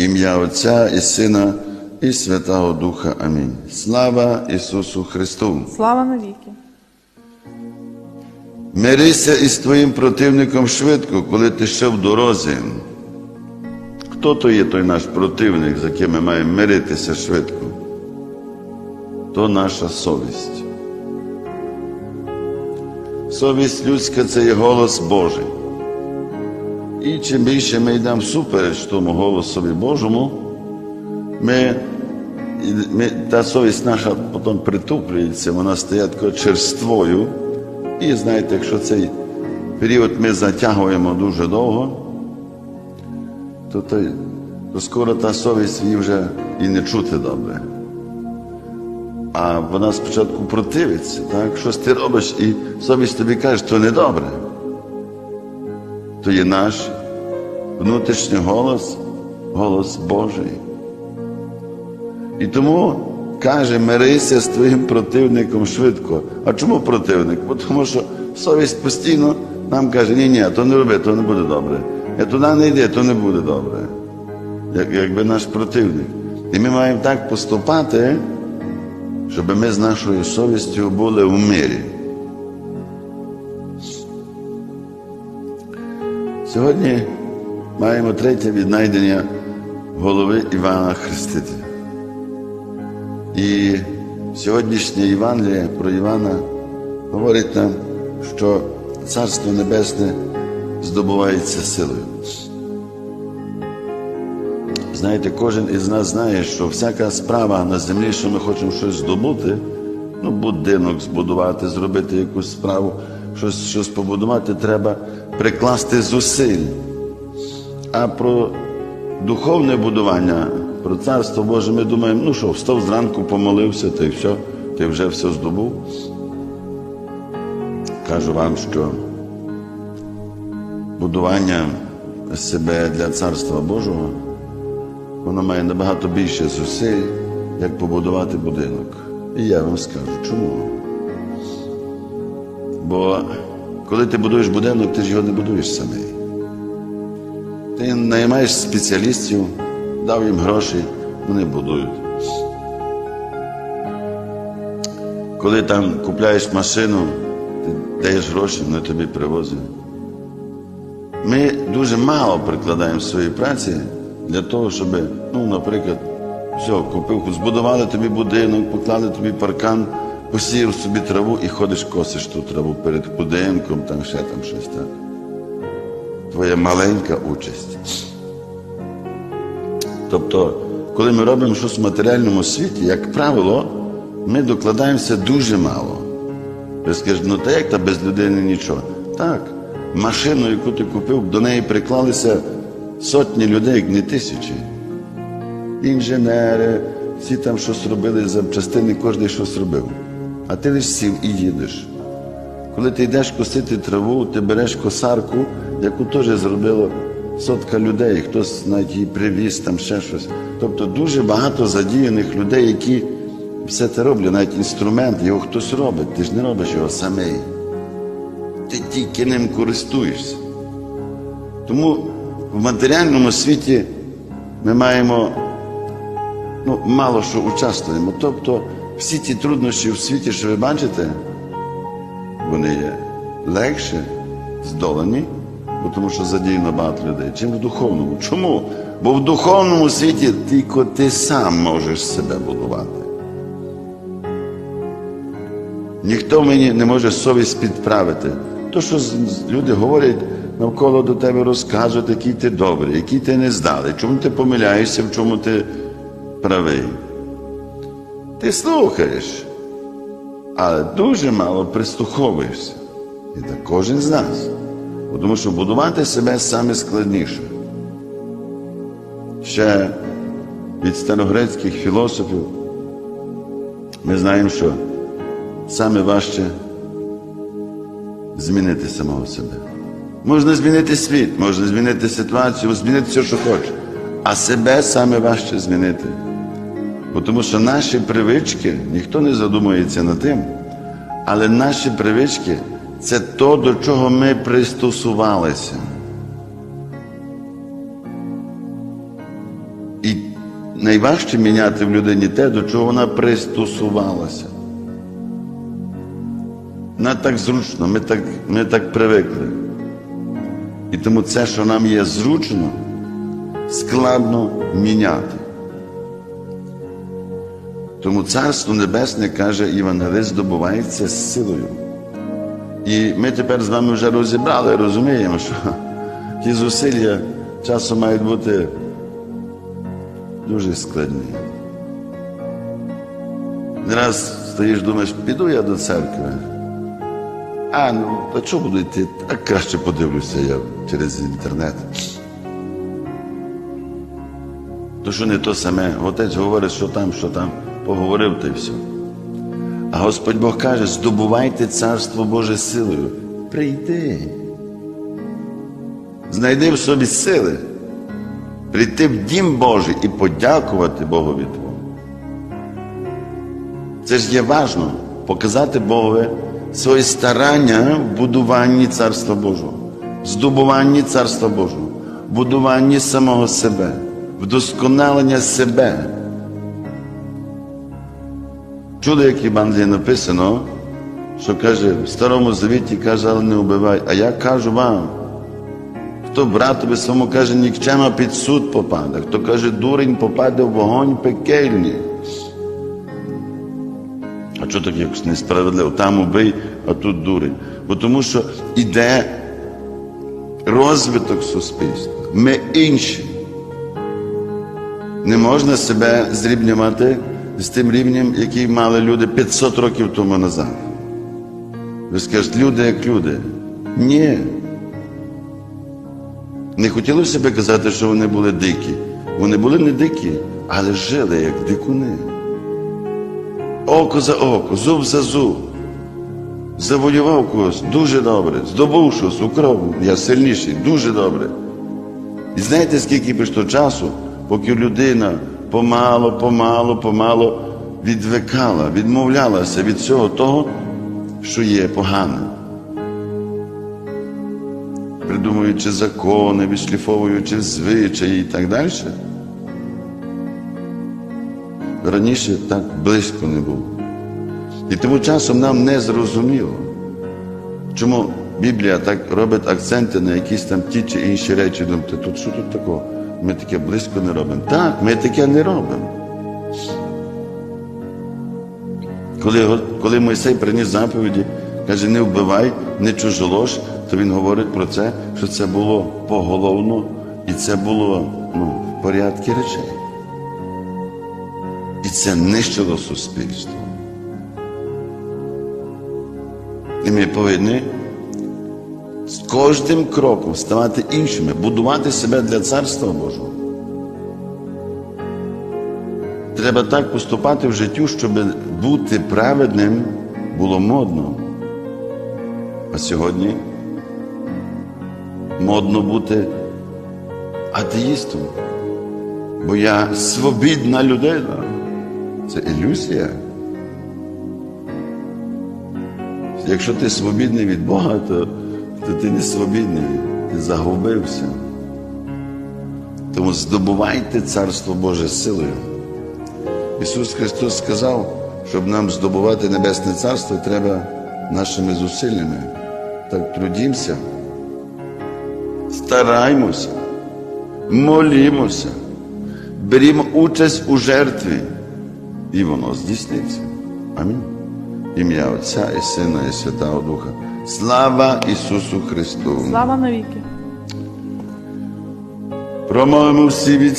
Ім'я Отця і Сина і Святого Духа. Амінь. Слава Ісусу Христу! Слава навіки. Мирися із твоїм противником швидко, коли ти ще в дорозі. Хто то є той наш противник, з яким ми маємо миритися швидко? То наша совість. Совість людська це є голос Божий. І чим більше ми йдемо всупереч тому голосові Божому, ми, ми, та совість наша потім притуплюється, вона стає такою черствою. І знаєте, якщо цей період ми затягуємо дуже довго, то, то, то скоро та совість її вже і не чути добре. А вона спочатку противиться, так? щось ти робиш, і совість тобі каже, то не добре. То є наш внутрішній голос, голос Божий. І тому каже, мирися з твоїм противником швидко. А чому противник? Бо Тому що совість постійно нам каже, ні, ні, то не роби, то не буде добре. Я туди не йди, то не буде добре. Як, якби наш противник. І ми маємо так поступати, щоб ми з нашою совістю були в мирі. Сьогодні маємо третє віднайдення голови Івана Хрестителя. І сьогоднішнє Євангеліє про Івана говорить нам, що Царство Небесне здобувається силою. Знаєте, кожен із нас знає, що всяка справа на землі, що ми хочемо щось здобути, ну, будинок збудувати, зробити якусь справу, щось, щось побудувати, треба прикласти зусиль. А про духовне будування, про царство Боже, ми думаємо, ну що, встав зранку, помолився, та й все, ти вже все здобув. Кажу вам, що будування себе для царства Божого, воно має набагато більше зусиль, як побудувати будинок. І я вам скажу, чому? Бо коли ти будуєш будинок, ти ж його не будуєш самий. Ти наймаєш спеціалістів, дав їм гроші, вони будують. Коли там купляєш машину, ти даєш гроші, вони тобі привозять. Ми дуже мало прикладаємо своєї праці для того, щоб, ну, наприклад, все, купив, збудували тобі будинок, поклали тобі паркан, посіяв собі траву і ходиш, косиш ту траву перед будинком, там ще там щось так твоя маленька участь. Тобто, коли ми робимо щось в матеріальному світі, як правило, ми докладаємося дуже мало. Ви скажете, ну та як та без людини нічого? Так, машину, яку ти купив, до неї приклалися сотні людей, як не тисячі. Інженери, всі там щось робили, запчастини, кожен щось робив. А ти лише сів і їдеш. Коли ти йдеш косити траву, ти береш косарку, яку теж зробила сотка людей, хтось навіть її привіз, там ще щось. Тобто дуже багато задіяних людей, які все це роблять, навіть інструмент, його хтось робить, ти ж не робиш його самий. Ти тільки ним користуєшся. Тому в матеріальному світі ми маємо ну, мало що участвуємо. Тобто всі ті труднощі в світі, що ви бачите, вони є легше здолані, бо тому що задіяно багато людей, чим в духовному. Чому? Бо в духовному світі тільки ти сам можеш себе будувати. Ніхто мені не може совість підправити. То, що люди говорять навколо до тебе, розказують, який ти добрий, який ти не здалий, чому ти помиляєшся, в чому ти правий. Ти слухаєш але дуже мало прислуховуєшся. І так кожен з нас. Бо Тому що будувати себе саме складніше. Ще від старогрецьких філософів ми знаємо, що саме важче змінити самого себе. Можна змінити світ, можна змінити ситуацію, змінити все, що хочеш. А себе саме важче змінити. Тому що наші привички, ніхто не задумується над тим, але наші привички це то, до чого ми пристосувалися. І найважче міняти в людині те, до чого вона пристосувалася. Нам так зручно, ми так, ми так привикли. І тому це, що нам є зручно, складно міняти. Тому Царство Небесне, каже Євангелист, здобувається силою. І ми тепер з вами вже розібрали, розуміємо, що ті зусилля часом мають бути дуже складні. Не раз стоїш, думаєш, піду я до церкви. А, ну, та чого буду йти? Так краще подивлюся я через інтернет. То що не то саме. Отець говорить, що там, що там, поговорив та й все. А Господь Бог каже, здобувайте царство Боже силою. Прийди. Знайди в собі сили. Прийти в дім Божий і подякувати Богові Твому. Це ж є важно показати Богові своє старання в будуванні Царства Божого, здобуванні Царства Божого, будуванні самого себе, вдосконалення себе. Чули, як в Євангелії написано, що каже, в Старому Завіті каже, але не вбивай. А я кажу вам, хто братові своєму каже, нікчема під суд попаде, хто каже, дурень попаде в вогонь пекельний. А чого так якось несправедливо? Там убий, а тут дурень. Бо тому що іде розвиток суспільства. Ми інші. Не можна себе зрівнювати з тим рівнем, який мали люди 500 років тому назад. Ви скажете, люди як люди. Ні. Не хотіли себе казати, що вони були дикі. Вони були не дикі, але жили як дикуни. Око за око, зуб за зуб. Завоював когось дуже добре, здобув щось, украв, я сильніший, дуже добре. І знаєте, скільки пішло часу, поки людина помало, помало, помало відвикала, відмовлялася від всього того, що є погане. Придумуючи закони, відшліфовуючи звичаї і так далі. Раніше так близько не було. І тому часом нам не зрозуміло, чому Біблія так робить акценти на якісь там ті чи інші речі. Думаєте, тут що тут такого? Ми таке близько не робимо. Так, ми таке не робимо. Коли, коли Мойсей приніс заповіді, каже, не вбивай, не чужолож, то він говорить про це, що це було поголовно і це було ну, в порядку речей. І це нищило суспільство. І ми повинні кожним кроком ставати іншими, будувати себе для Царства Божого. Треба так поступати в життю, щоб бути праведним було модно. А сьогодні модно бути атеїстом. Бо я свобідна людина. Це ілюзія. Якщо ти свобідний від Бога, то, то ти не свобідний, ти загубився. Тому здобувайте Царство Боже силою. Ісус Христос сказав, щоб нам здобувати Небесне Царство, треба нашими зусиллями. Так трудімося, стараймося, молімося, берімо участь у жертві, і воно здійсниться. Амінь. Ім'я Отця і Сина, і Святого Духа. Слава Ісусу Христу! Слава навіки! Промовимо всі від